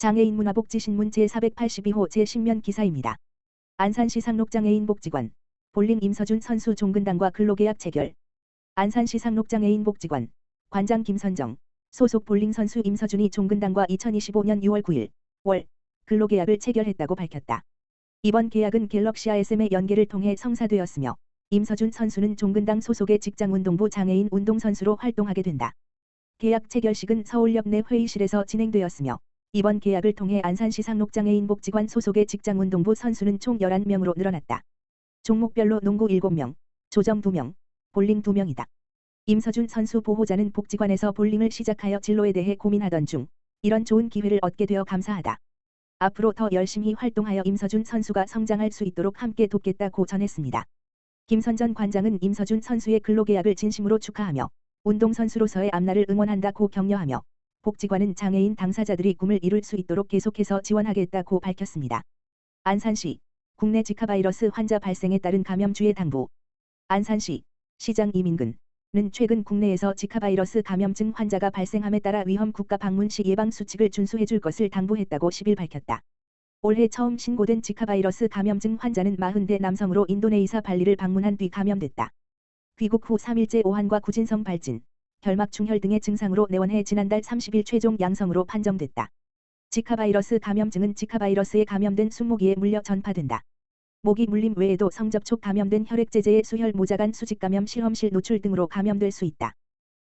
장애인 문화복지신문 제482호 제10면 기사입니다. 안산시 상록장애인 복지관 볼링 임서준 선수 종근당과 근로계약 체결 안산시 상록장애인 복지관 관장 김선정 소속 볼링 선수 임서준이 종근당과 2025년 6월 9일 월 근로계약을 체결했다고 밝혔다. 이번 계약은 갤럭시아 SM의 연계를 통해 성사되었으며 임서준 선수는 종근당 소속의 직장운동부 장애인 운동선수로 활동하게 된다. 계약 체결식은 서울역 내 회의실에서 진행되었으며 이번 계약을 통해 안산시 상록장애인 복지관 소속의 직장운동부 선수는 총 11명으로 늘어났다. 종목별로 농구 7명, 조정 2명, 볼링 2명이다. 임서준 선수 보호자는 복지관에서 볼링을 시작하여 진로에 대해 고민하던 중 이런 좋은 기회를 얻게 되어 감사하다. 앞으로 더 열심히 활동하여 임서준 선수가 성장할 수 있도록 함께 돕겠다고 전했습니다. 김선전 관장은 임서준 선수의 근로계약을 진심으로 축하하며 운동선수로서의 앞날을 응원한다고 격려하며 복지관은 장애인 당사자들이 꿈을 이룰 수 있도록 계속해서 지원하겠다고 밝혔습니다. 안산시 국내 지카 바이러스 환자 발생에 따른 감염주의 당부 안산시 시장 이민근은 최근 국내에서 지카 바이러스 감염증 환자가 발생함에 따라 위험 국가 방문 시 예방 수칙을 준수해 줄 것을 당부했다고 10일 밝혔다. 올해 처음 신고된 지카 바이러스 감염증 환자는 40대 남성으로 인도네이사 발리를 방문한 뒤 감염됐다. 귀국 후 3일째 오한과 구진성 발진, 결막 충혈 등의 증상으로 내원해 지난달 30일 최종 양성으로 판정됐다. 지카 바이러스 감염증은 지카 바이러스에 감염된 순모기에 물려 전파된다. 모기 물림 외에도 성접촉 감염된 혈액제제의 수혈 모자간 수직 감염 실험실 노출 등으로 감염될 수 있다.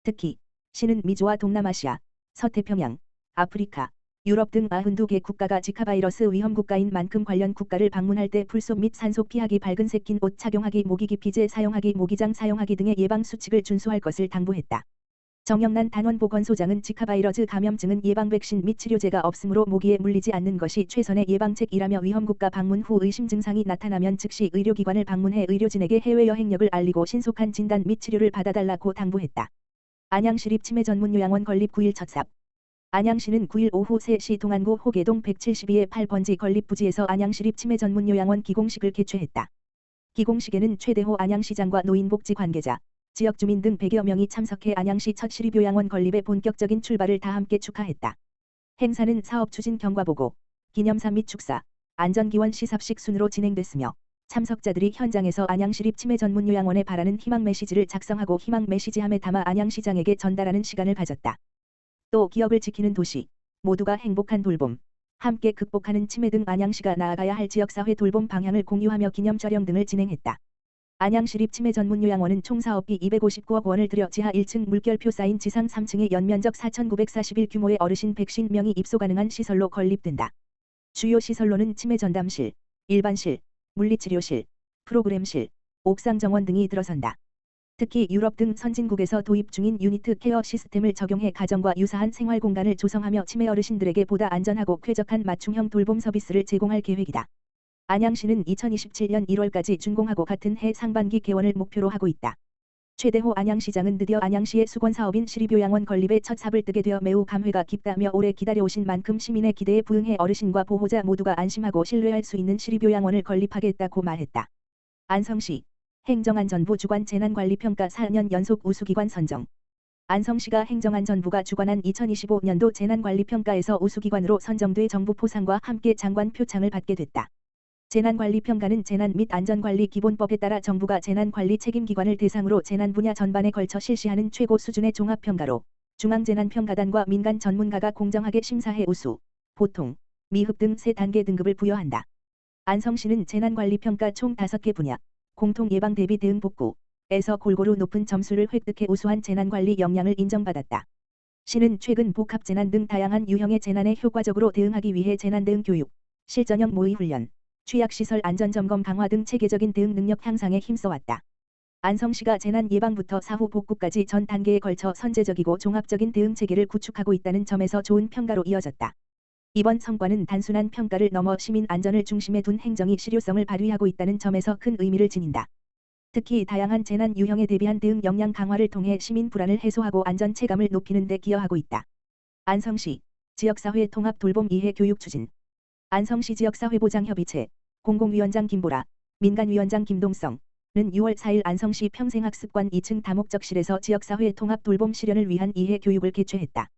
특히 신은 미주와 동남아시아, 서태평양, 아프리카, 유럽 등 92개 국가가 지카 바이러스 위험 국가인 만큼 관련 국가를 방문할 때 풀속 및 산속 피하기 밝은 색낀 옷 착용하기 모기 기 피제 사용하기 모기장 사용하기 등의 예방 수칙을 준수할 것을 당부했다. 정영란 단원보건소장은 지카바이러스 감염증은 예방 백신 및 치료제가 없으므로 모기에 물리지 않는 것이 최선의 예방책이라며 위험국가 방문 후 의심 증상이 나타나면 즉시 의료기관을 방문해 의료진에게 해외 여행력을 알리고 신속한 진단 및 치료를 받아달라고 당부했다. 안양시립 치매 전문 요양원 건립 9일 첫삽 안양시는 9일 오후 3시 동안구 호계동 172의 8번지 건립 부지에서 안양시립 치매 전문 요양원 기공식을 개최했다. 기공식에는 최대호 안양시장과 노인복지 관계자, 지역 주민 등 100여 명이 참석해 안양시 첫 시립요양원 건립의 본격적인 출발을 다 함께 축하했다. 행사는 사업 추진 경과보고, 기념사 및 축사, 안전기원 시삽식 순으로 진행됐으며 참석자들이 현장에서 안양시립 치매 전문 요양원에 바라는 희망 메시지를 작성하고 희망 메시지함에 담아 안양시장에게 전달하는 시간을 가졌다. 또 기업을 지키는 도시, 모두가 행복한 돌봄, 함께 극복하는 치매 등 안양시가 나아가야 할 지역사회 돌봄 방향을 공유하며 기념 촬영 등을 진행했다. 안양시립 치매 전문 요양원은 총 사업비 259억 원을 들여 지하 1층 물결표 쌓인 지상 3층의 연면적 4,941 규모의 어르신 150명이 입소 가능한 시설로 건립된다. 주요 시설로는 치매 전담실, 일반실, 물리치료실, 프로그램실, 옥상 정원 등이 들어선다. 특히 유럽 등 선진국에서 도입 중인 유니트 케어 시스템을 적용해 가정과 유사한 생활 공간을 조성하며 치매 어르신들에게 보다 안전하고 쾌적한 맞춤형 돌봄 서비스를 제공할 계획이다. 안양시는 2027년 1월까지 준공하고 같은 해 상반기 개원을 목표로 하고 있다. 최대호 안양시장은 드디어 안양시의 수건사업인 시립요양원 건립에 첫 삽을 뜨게 되어 매우 감회가 깊다며 오래 기다려오신 만큼 시민의 기대에 부응해 어르신과 보호자 모두가 안심하고 신뢰할 수 있는 시립요양원을 건립하겠다고 말했다. 안성시 행정안전부 주관 재난관리평가 4년 연속 우수기관 선정 안성시가 행정안전부가 주관한 2025년도 재난관리평가에서 우수기관으로 선정돼 정부 포상과 함께 장관 표창을 받게 됐다. 재난관리평가는 재난 및 안전관리 기본법에 따라 정부가 재난관리 책임기관을 대상으로 재난 분야 전반에 걸쳐 실시하는 최고 수준의 종합평가로 중앙재난평가단과 민간 전문가가 공정하게 심사해 우수, 보통, 미흡 등 세 단계 등급을 부여한다. 안성시는 재난관리평가 총 5개 분야, 공통 예방 대비 대응 복구에서 골고루 높은 점수를 획득해 우수한 재난관리 역량을 인정받았다. 시는 최근 복합재난 등 다양한 유형의 재난에 효과적으로 대응하기 위해 재난대응 교육, 실전형 모의 훈련, 취약시설 안전점검 강화 등 체계적인 대응 능력 향상에 힘써왔다. 안성시가 재난 예방부터 사후 복구까지 전 단계에 걸쳐 선제적이고 종합적인 대응 체계를 구축하고 있다는 점에서 좋은 평가로 이어졌다. 이번 성과는 단순한 평가를 넘어 시민 안전을 중심에 둔 행정이 실효성을 발휘하고 있다는 점에서 큰 의미를 지닌다. 특히 다양한 재난 유형에 대비한 대응 역량 강화를 통해 시민 불안을 해소하고 안전 체감을 높이는 데 기여하고 있다. 안성시 지역사회 통합 돌봄 이해 교육 추진 안성시 지역사회보장협의체 공공위원장 김보라, 민간위원장 김동성은 6월 4일 안성시 평생학습관 2층 다목적실에서 지역사회 통합 돌봄 실현을 위한 이해 교육을 개최했다.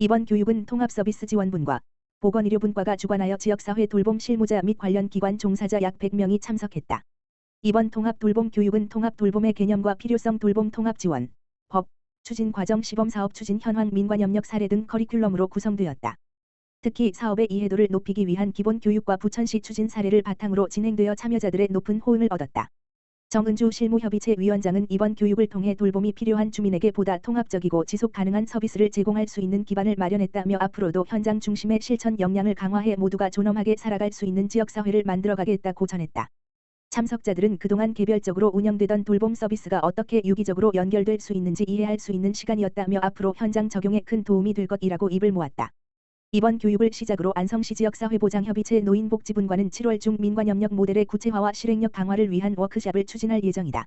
이번 교육은 통합서비스 지원분과 보건의료분과가 주관하여 지역사회 돌봄 실무자 및 관련 기관 종사자 약 100명이 참석했다. 이번 통합 돌봄 교육은 통합 돌봄의 개념과 필요성 돌봄 통합 지원, 법, 추진 과정 시범 사업 추진 현황 민관 협력 사례 등 커리큘럼으로 구성되었다. 특히 사업의 이해도를 높이기 위한 기본 교육과 부천시 추진 사례를 바탕으로 진행되어 참여자들의 높은 호응을 얻었다. 정은주 실무협의체 위원장은 이번 교육을 통해 돌봄이 필요한 주민에게 보다 통합적이고 지속 가능한 서비스를 제공할 수 있는 기반을 마련했다며 앞으로도 현장 중심의 실천 역량을 강화해 모두가 존엄하게 살아갈 수 있는 지역사회를 만들어가겠다고 전했다. 참석자들은 그동안 개별적으로 운영되던 돌봄 서비스가 어떻게 유기적으로 연결될 수 있는지 이해할 수 있는 시간이었다며 앞으로 현장 적용에 큰 도움이 될 것이라고 입을 모았다. 이번 교육을 시작으로 안성시 지역 사회보장협의체 노인복지분과는 7월 중 민관협력 모델의 구체화와 실행력 강화를 위한 워크샵을 추진할 예정이다.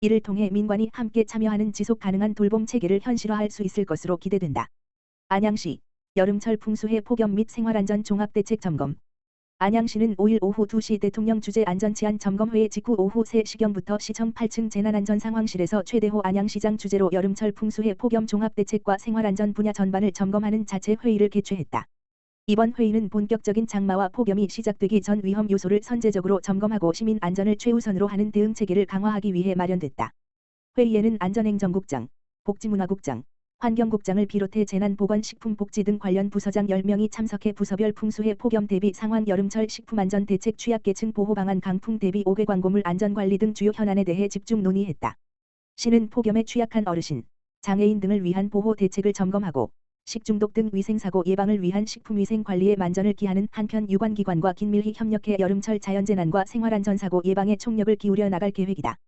이를 통해 민관이 함께 참여하는 지속 가능한 돌봄 체계를 현실화할 수 있을 것으로 기대된다. 안양시 여름철 풍수해 폭염 및 생활안전 종합대책 점검 안양시는 5일 오후 2시 대통령 주재 안전치안 점검회의 직후 오후 3시경부터 시청 8층 재난안전 상황실에서 최대호 안양시장 주재로 여름철 풍수해 폭염 종합대책과 생활안전 분야 전반을 점검하는 자체 회의를 개최했다. 이번 회의는 본격적인 장마와 폭염이 시작되기 전 위험 요소를 선제적으로 점검하고 시민 안전을 최우선으로 하는 대응 체계를 강화하기 위해 마련됐다. 회의에는 안전행정국장, 복지문화국장, 환경국장을 비롯해 재난보건식품복지 등 관련 부서장 10명이 참석해 부서별 풍수해 폭염 대비 상환 여름철 식품안전 대책 취약계층 보호 방안 강풍 대비 5개 광고물 안전관리 등 주요 현안에 대해 집중 논의했다. 시는 폭염에 취약한 어르신, 장애인 등을 위한 보호 대책을 점검하고 식중독 등 위생사고 예방을 위한 식품위생관리에 만전을 기하는 한편 유관기관과 긴밀히 협력해 여름철 자연재난과 생활안전사고 예방에 총력을 기울여 나갈 계획이다.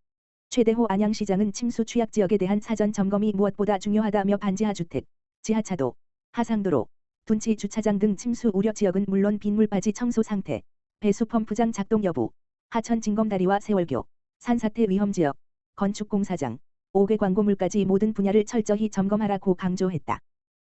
최대호 안양시장은 침수 취약 지역에 대한 사전 점검이 무엇보다 중요하다며 반지하 주택, 지하차도, 하상도로, 둔치 주차장 등 침수 우려 지역은 물론 빗물바지 청소 상태, 배수 펌프장 작동 여부, 하천 징검다리와 세월교, 산사태 위험 지역, 건축 공사장, 5개 광고물까지 모든 분야를 철저히 점검하라고 강조했다.